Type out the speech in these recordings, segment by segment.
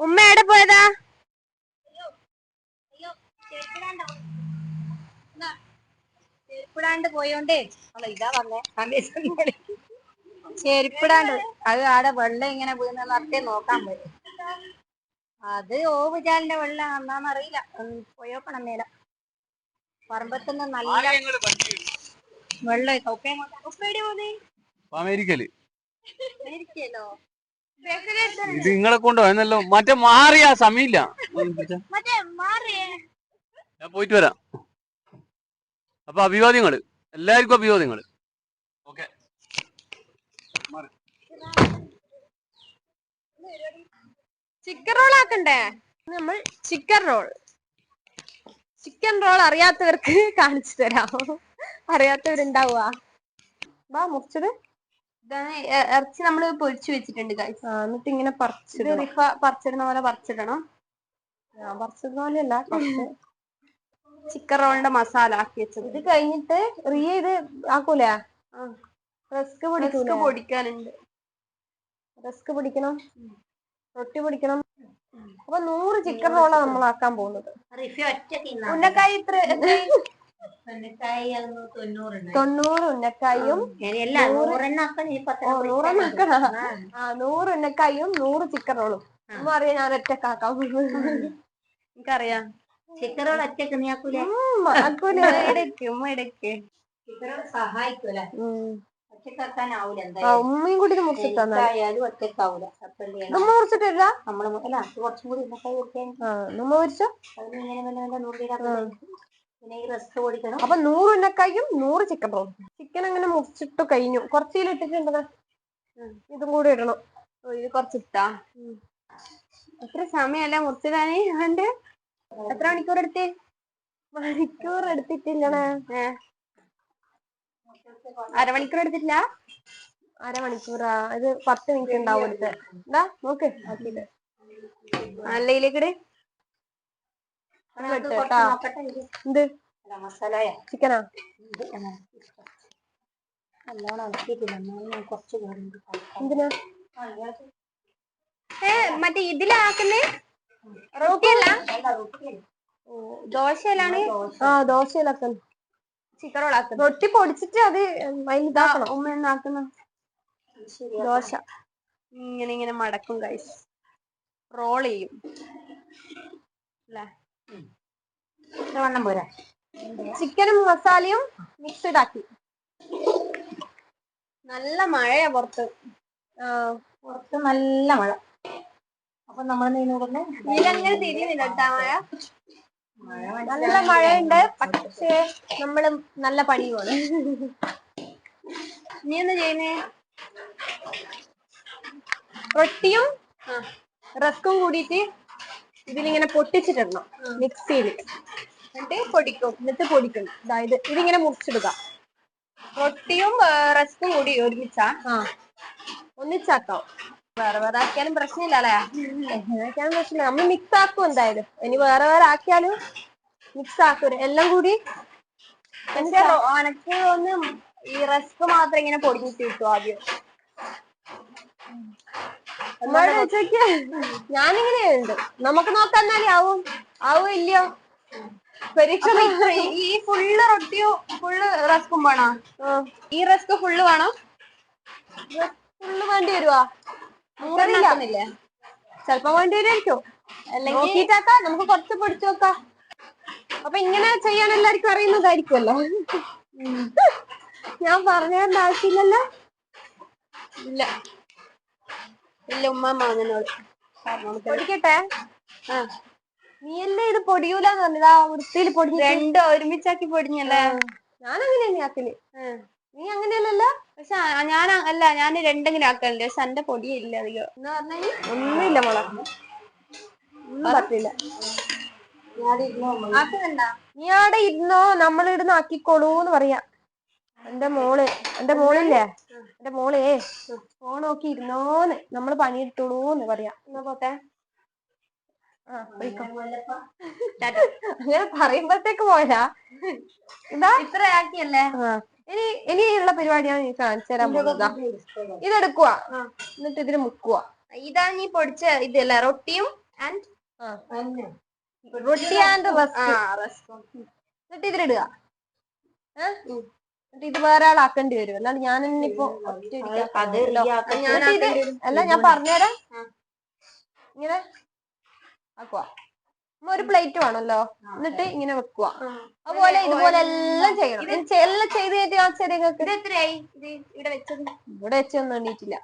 ഉമ്മ എവിടെ പോയതാ? ചെരുപ്പിടാണ്ട് പോയോണ്ടേ. ഇതാ പറഞ്ഞേ ചെരുപ്പിടാണ്ട്. അത് ആടെ വെള്ളം ഇങ്ങനെ വീഴുന്ന നടത്തേ നോക്കാൻ പോയി. അത് ഓവുചാലിന്റെ വെള്ളം അന്നാന്ന് അറിയില്ല. പോയോക്കണം മേല പറമ്പത്തുനിന്ന് നല്ല വെള്ളം ഉപ്പ ഉപ്പേടി പോന്നേ അമേരിക്കയിൽ? ഇത് നിങ്ങളെ കൊണ്ടോ എന്നല്ലോ മറ്റേ മാറിയ സമയമില്ല. ഞാൻ പോയിട്ട് വരാം. അപ്പൊ അഭിവാദ്യങ്ങൾ. എല്ലാവർക്കും അഭിവാദ്യങ്ങൾ. ഓക്കെ. ചിക്കൻ റോൾ ആക്കണ്ടേ? നമ്മൾ ചിക്കൻ റോൾ ചിക്കൻ റോൾ അറിയാത്തവർക്ക് കാണിച്ചു തരാം. അറിയാത്തവരുണ്ടാവുക. വാ മുറിച്ചത്. ഇതാണ് ഇറച്ചി നമ്മൾ പൊരിച്ചു വെച്ചിട്ടുണ്ട് ഗൈസ് എന്നിട്ട് ഇങ്ങനെ പറിച്ചിടണം റിഫ പറിച്ചിടുന്ന പോലെ പറിച്ചിടണം. ഞാൻ പറിച്ചത് പോലെയല്ല ചിക്കൻ റോളിന്റെ മസാല ആക്കി വെച്ചത്. ഇത് കഴിഞ്ഞിട്ട് റിയ ഇത് ആക്കൂലേ? റസ്ക് റിസ്ക് പൊടിക്കാനുണ്ട്. റസ്ക് പൊടിക്കണം. റൊട്ടി പൊടിക്കണം. അപ്പൊ നൂറ് ചിക്കൻ റോളാ നമ്മൾ ആക്കാൻ പോകുന്നത് ഉന്നക്കായി ഇത്ര തൊണ്ണൂറ് ഉന്നക്കായും ആ നൂറ് ഉന്നക്കായും നൂറ് ചിക്കൻ റോളും അമ്മ അറിയാം ഞാൻ ഒറ്റക്കാക്കാം എനിക്കറിയാം. ചിക്കൻ റോൾ ഒറ്റയ്ക്ക് നീ ആക്കൂലേ? ഉം, ആക്കൂലേ. ഇടയ്ക്ക് ഉമ്മ ഇടയ്ക്ക് സഹായിക്കൂല. ഉം. ഒറ്റക്കാക്കാനാവൂല ആ എന്തായാലും. ഉമ്മയും കൂടി ഇത് മുറിച്ചിട്ടാ ആയാലും ഒറ്റക്കാവൂല. അപ്പല്ലേ നമ്മ മുറിച്ചിട്ടില്ല? നമ്മൾ അല്ല കുറച്ചും കൂടി ഉന്നക്കായി കൊടുക്കാൻ നമ്മ മുറിച്ചോ? അതിന് ഇങ്ങനെ നൂറിലാക്കാൻ പിന്നെ ഈ റസ്ക് പൊടിക്കണം. അപ്പൊ നൂറ് ഉന്നക്കായും നൂറ് ചിക്കൻ റോളും ചിക്കൻ അങ്ങനെ മുറിച്ചിട്ട് കഴിഞ്ഞു. കുറച്ചിൽ ഇട്ടിട്ടുണ്ടത് ഇതും കൂടി ഇടണം. ഇത് കുറച്ചിട്ടാ? എത്ര സമയല്ല മുറിച്ചിടാനേ അവന്റെ എത്ര മണിക്കൂർ എടുത്ത്? മണിക്കൂർ എടുത്തിട്ടില്ലണേ അരമണിക്കൂർ എടുത്തിട്ടില്ല? അരമണിക്കൂറാ. ഇത് പത്ത് മിനിറ്റ് ഉണ്ടാവും എടുത്ത്. എന്താ നോക്ക്. ആക്കിയിട്ട് എന്തിനാ? മറ്റേ ഇതിലാക്കുന്നേ? റോട്ടിയല്ല ദോശയിലാണ് ആ ദോശയിലാക്കുന്നു ചിക്കൻ റോളാക്കുന്നു റൊട്ടി പൊടിച്ചിട്ട് അത് ഇതാക്കണം ഉമ്മ എന്നാക്കുന്ന? ദോശ. ഇങ്ങനെ ഇങ്ങനെ മടക്കും കൈസ് റോൾ ചെയ്യും. അല്ലേ വണ്ണം പോരാ. ചിക്കനും മസാലയും മിക്സ്ഡ് ആക്കി. നല്ല മഴയാ പുറത്ത്. പുറത്ത് നല്ല മഴ. അപ്പൊ നമ്മൾ ഇതിലങ്ങനെ തിരിയുന്നില്ല കേട്ടാ മഴ? നല്ല മഴയുണ്ട്. പക്ഷേ നമ്മൾ നല്ല പണിയുമാണ് നീ എന്താ ചെയ്യുന്നേ? റൊട്ടിയും റസ്കും കൂടിയിട്ട് ഇതിലിങ്ങനെ പൊട്ടിച്ചിട്ടിടണം മിക്സിയിൽ എന്നിട്ട് പൊടിക്കും. എന്നിട്ട് പൊടിക്കണം അതായത് ഇതിങ്ങനെ മുറിച്ചിടുക. റൊട്ടിയും റസ്കും കൂടി ഒരുമിച്ചാ? ആ. ഒന്നിച്ചാക്കാം വേറെ വേറെ ആക്കിയാലും പ്രശ്നമില്ല അല്ലേ? ആക്കിയാലും പ്രശ്നമില്ല. നമ്മൾ മിക്സ് ആക്കും എന്തായാലും. ഇനി വേറെ വേറെ ആക്കിയാലും മിക്സ് ആക്കും. എല്ലാം കൂടി എന്റെ റോ- ഒന്ന് ഈ റസ്ക് മാത്രം ഇങ്ങനെ പൊടിഞ്ഞിട്ട് കിട്ടും ആദ്യം? എന്നോട് ചോദിക്ക ഞാനിങ്ങനെയുണ്ട് നമുക്ക് നോക്കാം എന്നാലേ ആവും. ആവും ഇല്ലയോ? പരീക്ഷ ഈ- ഫുള്ള് റൊട്ടിയോ ഫുള്ള് റസ്കും വേണോ? ഈ റസ്ക് ഫുള്ള് വേണോ? ഫുള്ള് വേണ്ടി വരുവാ. ആക്കുന്നില്ലേ? ചെലപ്പോ വേണ്ടി വരുമായിരിക്കും അല്ലെങ്കിൽ നമുക്ക് കുറച്ച് പൊടിച്ചു നോക്കാം. അപ്പൊ ഇങ്ങനെ ചെയ്യാൻ എല്ലാവർക്കും അറിയുന്നതായിരിക്കുമല്ലോ. ഞാൻ പറഞ്ഞു തരേണ്ട ആവശ്യമില്ലല്ലോ? ഇല്ല. ഇല്ല ഉമ്മ മാങ്ങനോട് പൊടിക്കട്ടെ? ആ. നീയല്ലേ ഇത് പൊടിയൂലെന്ന് പറഞ്ഞതാ? വൃത്തിയിൽ പൊടിഞ്ഞു രണ്ടും ഒരുമിച്ചാക്കി പൊടിഞ്ഞല്ലേ? ഞാൻ അങ്ങനെയാണ് ആക്കൽ. നീ അങ്ങനെയല്ലല്ലോ? പക്ഷെ ഞാൻ അല്ല ഞാൻ രണ്ടെങ്കിലും ആക്കലുണ്ട്. പക്ഷെ എന്റെ പൊടിയില്ല അധികം. എന്ന് പറഞ്ഞാൽ ഒന്നുമില്ല മോളെ. ഒന്നും പറ്റില്ല. ആക്കുന്നുണ്ടാ നീ അവിടെ ഇരുന്നോ? നമ്മളിടുന്ന് ആക്കിക്കോളൂന്ന് പറയാ. എന്റെ മോൾ എന്റെ മോളില്ലേ? എന്റെ മോളേ ഫോൺ നോക്കി ഇരുന്നോന്ന്. നമ്മൾ പണിയെടുത്തോളൂന്ന് പറയാ. എന്നാ പോട്ടെ. അങ്ങനെ പറയുമ്പോഴത്തേക്ക് പോരാ. എന്താ? ഇത്ര ആക്കിയല്ലേ? ഇനി ഇനിയുള്ള പരിപാടിയാണ് നീ കാണിച്ചു തരാൻ പോകുന്നത്. ഇതെടുക്കുക എന്നിട്ട് ഇതിന് മുക്കുക ഇതാ നീ പൊടിച്ച ഇതല്ല റൊട്ടിയും ആൻഡ് റൊട്ടി ആൻഡ് റസ്ക്. എന്നിട്ട് ഇതിലിടുക? എന്നിട്ട് ഇത് വേറെ ആളാക്കേണ്ടി വരും. എന്നാൽ ഞാൻ ഇപ്പൊ. അല്ല ഞാൻ പറഞ്ഞുതരാം. ഇങ്ങനെ ആക്കുക ഒരു പ്ലേറ്റ് വേണമല്ലോ? എന്നിട്ട് ഇങ്ങനെ വെക്കുക അതുപോലെ ഇതുപോലെ എല്ലാം ചെയ്യണം. എല്ലാം ചെയ്ത് കഴിഞ്ഞിട്ട് കാണിച്ചു തരാം നിങ്ങൾക്ക് ഇവിടെ വെച്ചൊന്നും എണ്ണീറ്റില്ല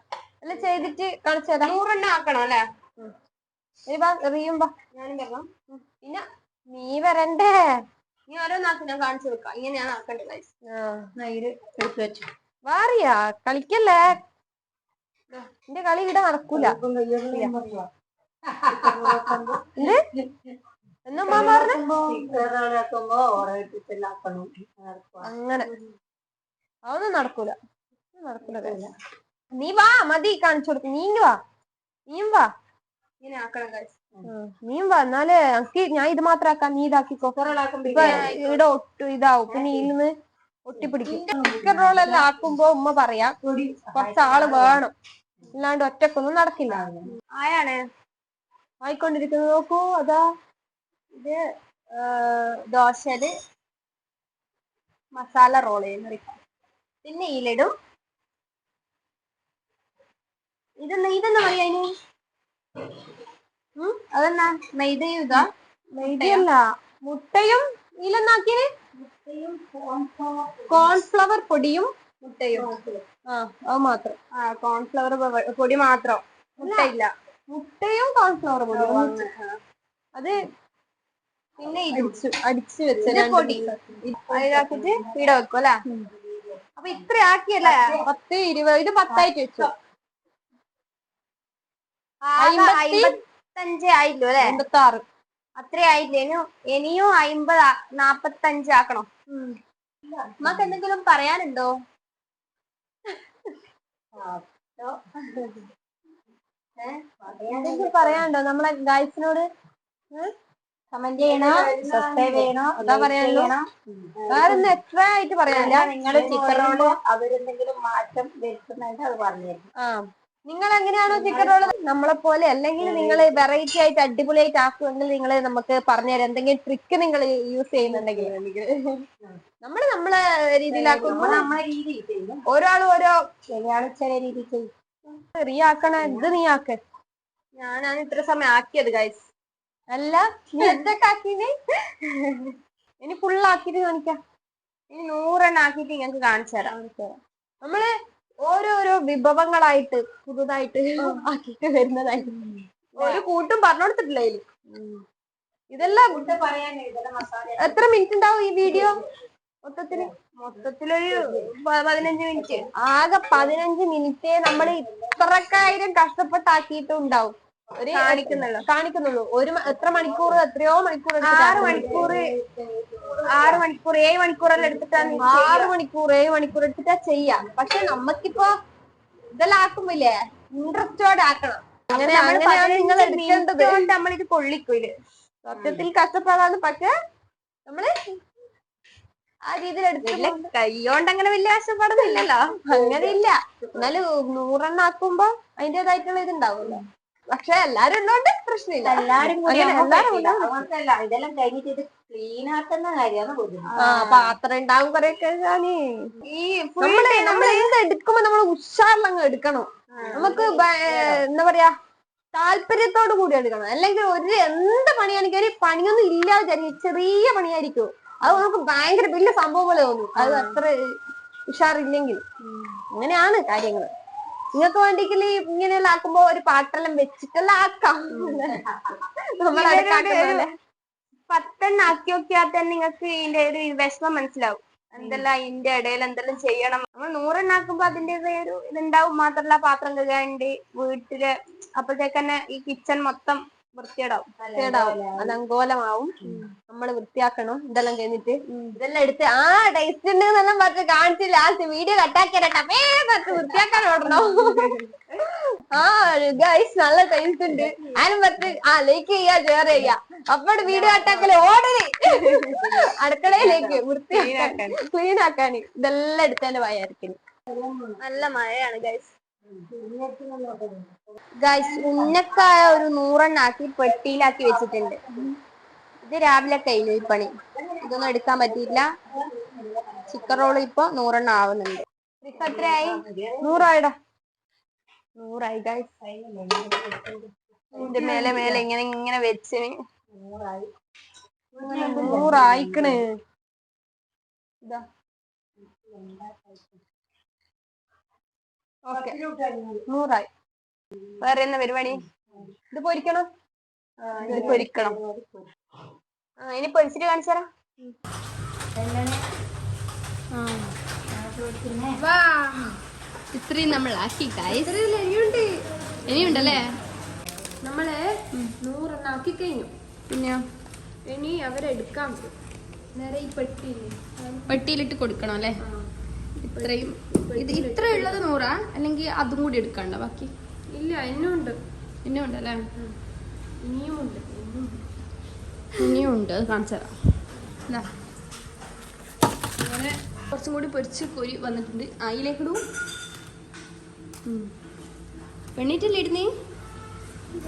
എല്ലാം ചെയ്തിട്ട് കാണിച്ചു തരാം. നൂറെണ്ണം ആക്കണം അല്ലേ? ഇനി എറിയുമ്പോ ഞാനും പിന്നെ നീ വരണ്ടേ? ഇനി ഓരോന്നാക്കി ഞാൻ കാണിച്ചു കൊടുക്കാം. ഇങ്ങനെയാണ് ആക്കേണ്ടത് എടുത്ത് വെച്ചു വാറിയാ? കളിക്കല്ലേ? എന്റെ കളി ഇവിടെ നടക്കൂല. അങ്ങനെ. അതൊന്നും നടക്കൂല. നടക്കൂല. നീ വാ മതി കാണിച്ചു കൊടുക്കും. നീ വാ. നീയും വാ. ഇങ്ങനെ ആക്കണം guys. നീയും വന്നാൽ എനിക്ക് ഞാൻ ഇത് മാത്രം ആക്കാം നീ ഇതാക്കിക്കോ. ഇവിടെ ഒട്ടും ഇതാവും. പിന്നെ ഇതിന്ന് ഒട്ടിപ്പിടിക്കും. ചിക്കൻ റോൾ എല്ലാം ആക്കുമ്പോ ഉമ്മ പറയാ കുറച്ച് ആൾ വേണം. അല്ലാണ്ട് ഒറ്റക്കൊന്നും നടക്കില്ല. ആയാണ് ആയിക്കൊണ്ടിരിക്കുന്നത് നോക്കൂ. അതാ ഇത് ദോശൽ ദോശയിൽ മസാല റോൾ പിന്നെ ഇതിലിടും ഇതെന്ന് ഇതെന്ന് പറയാ ഉം, അതെന്നാ? മൈദയും ഇതാ മൈദയല്ല മുട്ടയും ഇതിലെന്നാക്കിയത് കോൺഫ്ലവർ പൊടിയും മുട്ടയും. ആ അത് മാത്രം. ആ കോൺഫ്ലവർ പൊടി മാത്രം. മുട്ടയില്ല. മുട്ടയും കോൺഫ്ലവർ പൊടിയും. അത് പിന്നെ ഇടിച്ചു അടിച്ചു അടിച്ചു വെച്ച ഇത് രണ്ട് പൊടി. piece. അതിലാക്കിട്ട് ഇവിടെ വെക്കും അല്ലെ? അപ്പൊ ഇത്ര ആക്കിയല്ലേ? പത്ത് ഇരുപത് ഇത് പത്തായിട്ട് വെച്ചു. ആകെ അയ്മ്പത്തഞ്ച് ആയില്ലോ? അല്ലെ? അമ്പത്താറ് അത്രേ ആയില്ലേ? ഇനി ഇനിയും അയിമ്പത് നാപ്പത്തഞ്ചാക്കണോ നാപ്പത്തഞ്ച് ആക്കണം? നമുക്ക് എന്തെങ്കിലും പറയാനുണ്ടോ? എന്തെങ്കിലും പറയാനുണ്ടോ? നമ്മളെ ഗായ്സിനോട്? കമന്റ് ചെയ്യണോ. സബ്സ്ക്രൈബ് ചെയ്യണോ. അതാ പറയാനുള്ളൂ? വേറെ എത്ര എക്സ്ട്രാ ആയിട്ട് പറയാനില്ല. നിങ്ങളുടെ ചിക്കൻ റോൾ അവരെന്തെങ്കിലും മാറ്റം വരുത്തുന്നുണ്ട് അത് പറഞ്ഞു ആ. നിങ്ങൾ എങ്ങനെയാണോ ചിക്കൻ റോൾ നമ്മളെ പോലെ അല്ലെങ്കിൽ നിങ്ങൾ വെറൈറ്റി ആയിട്ട് അടിപൊളിയായിട്ട് ആക്കുമെങ്കിൽ നിങ്ങൾ നമുക്ക് പറഞ്ഞുതരാം. എന്തെങ്കിലും ട്രിക്ക് നിങ്ങൾ യൂസ് ചെയ്യുന്നുണ്ടെങ്കിൽ. നമ്മൾ നമ്മളെ രീതിയിലാക്കുമ്പോ നമ്മൾ നമ്മളെ രീതിയിൽ ചെയ്യും ഒരാളും ഓരോ ചില രീതിക്ക് നീ ആക്കണ ഇത് നീ ആക്ക്. ഞാനാണ് ഇത്ര സമയം ആക്കിയത് ഗൈസ് അല്ല നീ എന്തൊക്കെ ആക്കിയത്? ഇനി ഫുള്ളാക്കിട്ട് കാണിക്കാം. ഇനി നൂറെണ്ണം ആക്കിയിട്ട് ഞങ്ങൾക്ക് കാണിച്ചു തരാം നമ്മൾ ഓരോരോ വിഭവങ്ങളായിട്ട് പുതുതായിട്ട് ആക്കിയിട്ട് വരുന്നതായിട്ട്. ഒരു കൂട്ടും പറഞ്ഞു കൊടുത്തിട്ടില്ല ഇതിൽ ഇതെല്ലാം എത്ര മിനിറ്റ് ഉണ്ടാവും ഈ വീഡിയോ? മൊത്തത്തിന് മൊത്തത്തിലൊരു പതിനഞ്ച് മിനിറ്റ്. ആകെ പതിനഞ്ച് മിനിറ്റേ നമ്മൾ ഇത്രക്കായിരം കഷ്ടപ്പെട്ടാക്കിയിട്ടും ഉണ്ടാവും ഒരു കാണിക്കുന്നുള്ളൂ. കാണിക്കുന്നുള്ളൂ. ഒരു എത്ര മണിക്കൂർ എത്രയോ മണിക്കൂർ ആറ് മണിക്കൂർ ആറ് മണിക്കൂർ ഏഴ് മണിക്കൂറെല്ലാം എടുത്തിട്ടാണ് ആറ്. മണിക്കൂർ ഏഴ് മണിക്കൂർ എടുത്തിട്ടാ ചെയ്യാം പക്ഷെ നമ്മക്കിപ്പോ ഇതെല്ലാം ആക്കുമ്പില്ലേ ഇൻട്രസ്റ്റോടെ ആക്കണം. അങ്ങനെ അങ്ങനെയാണ് നിങ്ങൾ എടുക്കേണ്ടത്. നമ്മളിത് കൊള്ളിക്കൂൽ സത്യത്തിൽ കഷ്ടപ്പാടാണ് പക്ഷെ നമ്മൾ ആ രീതിയിൽ എടുത്തില്ല കൈയോണ്ട് അങ്ങനെ വലിയ കഷ്ടപ്പാടൊന്നും ഇല്ലല്ലോ. അങ്ങനെ ഇല്ല എന്നാലും നൂറെണ്ണം ആക്കുമ്പോ അതിന്റേതായിട്ടുള്ള ഇതുണ്ടാവുമല്ലോ. പക്ഷെ എല്ലാരും ഉള്ളോണ്ട് പ്രശ്നമില്ല. എല്ലാരും കൂടി പറ്റില്ല. ഇതെല്ലാം കഴിഞ്ഞിട്ട് ഇത് ക്ലീൻ ആക്കുന്ന കാര്യമാണ് ബുദ്ധിമുട്ട്. ആ പാത്രം ഉണ്ടാവും കൊറേ ഈ നമ്മൾ നമ്മൾ എന്ത് എടുക്കുമ്പോ നമ്മൾ ഉഷാറിലങ്ങ് എടുക്കണം. നമുക്ക് എന്താ പറയാ താല്പര്യത്തോട് കൂടി എടുക്കണം. അല്ലെങ്കിൽ ഒരു എന്ത് പണിയാണെങ്കിൽ ഒരു പണിയൊന്നും ഇല്ലാതെ ചെറിയ പണിയായിരിക്കും. അത് നമുക്ക് ഭയങ്കര വലിയ സംഭവം പോലെ തോന്നും. അത് അത്ര ഉഷാറില്ലെങ്കിൽ. അങ്ങനെയാണ് കാര്യങ്ങൾ നിങ്ങൾക്ക് വേണ്ടിക്കൽ ഇങ്ങനെയെല്ലാം ആക്കുമ്പോ ഒരു പാട്ടെല്ലാം വെച്ചിട്ടെല്ലാം ആക്കാം. നമ്മളെ ഇവരോട് ആക്കുന്ന ഒരു പോലെ. പത്തെണ്ണം ആക്കി നോക്കിയാൽ തന്നെ നിങ്ങൾക്ക് ഇതിന്റെ ഒരു വിഷമം മനസ്സിലാവും. എന്തെല്ലാം ഇതിന്റെ ഇടയിൽ എന്തെല്ലാം ചെയ്യണം. നമ്മൾ നൂറെണ്ണം ആക്കുമ്പോ അതിന്റേതായ ഒരു ഇതുണ്ടാവും. മാത്രല്ല പാത്രം കഴുകാണ്ട് വീട്ടിൽ അപ്പോഴത്തേക്കന്നെ ഈ കിച്ചൺ മൊത്തം വൃത്തിയേടാവും കേടാവും. അത് അങ്കോലമാവും നമ്മൾ വൃത്തിയാക്കണം. ഇതെല്ലാം കഴിഞ്ഞിട്ട് ഇതെല്ലാം എടുത്ത് ആ ടേസ്റ്റ് ഉണ്ട് എന്നെല്ലാം പറഞ്ഞ് കാണിച്ചില്ല? ലാസ്റ്റ് വീഡിയോ കട്ടാക്കിയരട്ടെ പറഞ്ഞ് വൃത്തിയാക്കാൻ ഓടണോ? ആ ഗൈസ് നല്ല ടേസ്റ്റ് ഉണ്ട്. അതിനും പറഞ്ഞ് ആ ലൈക്ക് ചെയ്യാ ഷെയർ ചെയ്യാ. അപ്പോൾ വീഡിയോ കട്ടാക്കൽ ഓടൽ. അടുക്കളയിലേക്ക് വൃത്തിയാക്കാൻ ക്ലീൻ ആക്കാൻ. ഇതെല്ലാം എടുത്തതിന്റെ ഭയായിരിക്കും നല്ല മഴയാണ് ഗൈസ് ഗൈസ് ഉന്നക്കായ ഒരു നൂറെണ്ണാക്കി പെട്ടിയിലാക്കി വെച്ചിട്ടുണ്ട്. ഇത് രാവിലെ കഴിഞ്ഞു ഈ പണി. ഇതൊന്നും എടുക്കാൻ പറ്റിയില്ല. ചിക്കൻ റോൾ ഇപ്പൊ നൂറെണ്ണം ആവുന്നുണ്ട്. എത്രയായി? നൂറായിടാ. നൂറായി ഗൈസ് ഇതിന്റെ മേലെ മേലെ ഇങ്ങനെ ഇങ്ങനെ വെച്ചിന് നൂറായിക്കണ്. ഇതാ. ഓക്കെ. നൂറായി. വേറെ എന്നാ പരിപാടി? ഇത് പൊരിക്കണം? ഇത് പൊരിക്കണം. ആ ഇനി പൊരിച്ചിട്ട് കാണിച്ചു തരാം. ഇത്രയും നമ്മൾ ആക്കി. ഇനിയുണ്ടല്ലേ നമ്മൾ നൂറെണ്ണം ആക്കി കഴിഞ്ഞു. പിന്നെ ഇനി അവരെടുക്കാൻ വരും നേരെ ഈ പെട്ടിയില്ലേ പെട്ടിയിലിട്ട് കൊടുക്കണം അല്ലേ? ഇത്രയും ഇത് ഇത്ര ഉള്ളത് നൂറാ? അല്ലെങ്കിൽ അതും കൂടി എടുക്കണ്ട ബാക്കി? ഇല്ല ഇന്നുണ്ട് ഇന്നുണ്ട് അല്ലേ? ഇനിയുമുണ്ട് ഇനിയും ഉണ്ട് ഇനിയും ഉണ്ട്. ഇനിയും ഉണ്ട് അത് കാണിച്ചു തരാം. അങ്ങനെ കുറച്ചും കൂടി പൊരിച്ച് കൊരി വന്നിട്ടുണ്ട്. അതിലേക്ക് ഇടും എണ്ണീറ്റല്ലേ ഇടുന്നേ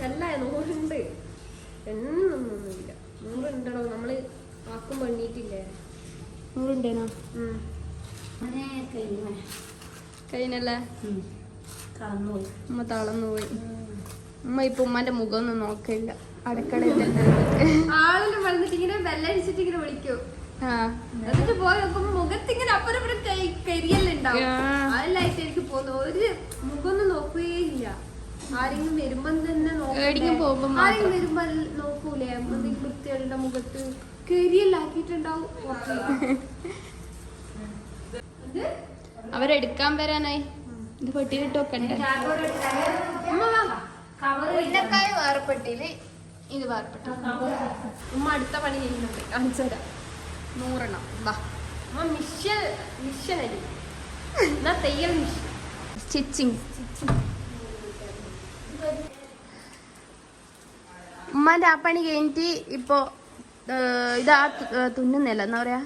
അല്ല നൂറുണ്ട്. എന്നൊന്നുമില്ല നൂറുണ്ടോ നമ്മൾ ആക്കും പണിയിട്ടില്ലേ നൂറുണ്ടേനോ? ഉം. കഴിഞ്ഞല്ലേ? അമ്മ തളന്നു പോയി അമ്മ ഇപ്പൊ ഉമ്മാന്റെ മുഖം ഒന്നും നോക്കില്ല. അടക്കളയിൽ ആളെല്ലാം വന്നിട്ട് ഇങ്ങനെ ബെല്ലടിച്ചിട്ട് ഇങ്ങനെ വിളിക്കും. ആ. എന്നിട്ട് പോയി നോക്കുമ്പോ മുഖത്തിങ്ങനെ അപ്പുറം എനിക്ക് പോകുന്നു ഒരു മുഖമൊന്നും നോക്കുകയേ ഇല്ല ആരെങ്കിലും വരുമ്പോ തന്നെ ആരെങ്കിലും വരുമ്പോ നോക്കൂലേ? എന്തെങ്കിലും വൃത്തികളുടെ മുഖത്ത് അവരെടുക്കാൻ വരാനായി. ഇത് പെട്ടിയിലിട്ട് വെക്കണ്ടേ? ഉന്നക്കായ വേറെ പെട്ടിയിൽ ഇത് വേറെ പെട്ടി ഉമ്മ അടുത്ത പണി ചെയ്യുന്നുണ്ട്. കാണിച്ചു തരാം. നൂറെണ്ണം. വാ. ഉമ്മ മിഷൻ മിഷൻ അടി എന്നാ തെയ്യൽ മിഷൻ സ്റ്റിച്ചിങ്. ഉമ്മാന്റെ ആ പണി കഴിഞ്ഞിട്ട് ഇപ്പൊ ഇതാ തുന്നുന്നില്ല? എന്താ പറയാ?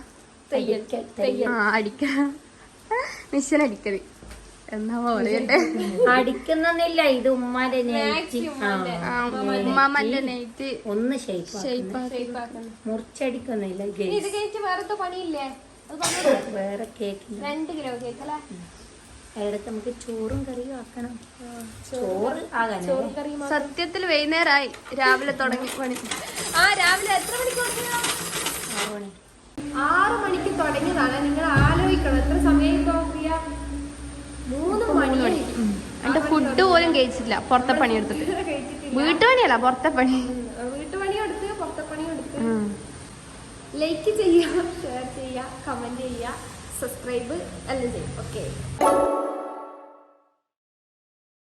അടിക്ക. മിഷൻ അടിക്കൽ എന്നാ പറയട്ടെ അടിക്കുന്നില്ല ഇത് ഉമ്മാന്റെ ഉമ്മാമ്മന്റെ നെയ്റ്റ് ഒന്ന് മുറിച്ചടിക്കുന്നില്ല ഇത് കേക്ക് വേറത്തെ പണിയില്ലേ? അത് വേറെ കേക്ക് രണ്ട് കിലോ കേക്ക് അല്ലേ? ഇടയ്ക്ക് നമുക്ക് ചോറും കറിയും ആക്കണം. ചോറ് കറി സത്യത്തിൽ വൈകുന്നേരമായി രാവിലെ തുടങ്ങി പണി. ആ രാവിലെ എത്ര മണിക്ക് ആറു മണി. ആറ് മണിക്ക് തുടങ്ങിയതാണ്. നിങ്ങൾ ആലോചിക്കണം എത്ര സമയം ഇപ്പൊ മൂന്ന് മണി. എന്റെ ഫുഡ് പോലും കഴിച്ചില്ല പുറത്തെ പണി എടുത്തിട്ട്. വീട്ടുപണിയല്ല പുറത്തെ പണി. വീട്ടുപണി എടുത്ത് പുറത്തെ പണി എടുത്ത്. ലൈക്ക് ചെയ്യുക ഷെയർ ചെയ്യുക കമന്റ് ചെയ്യുക സബ്സ്ക്രൈബ് എല്ലാം ചെയ്യും. ഓക്കെ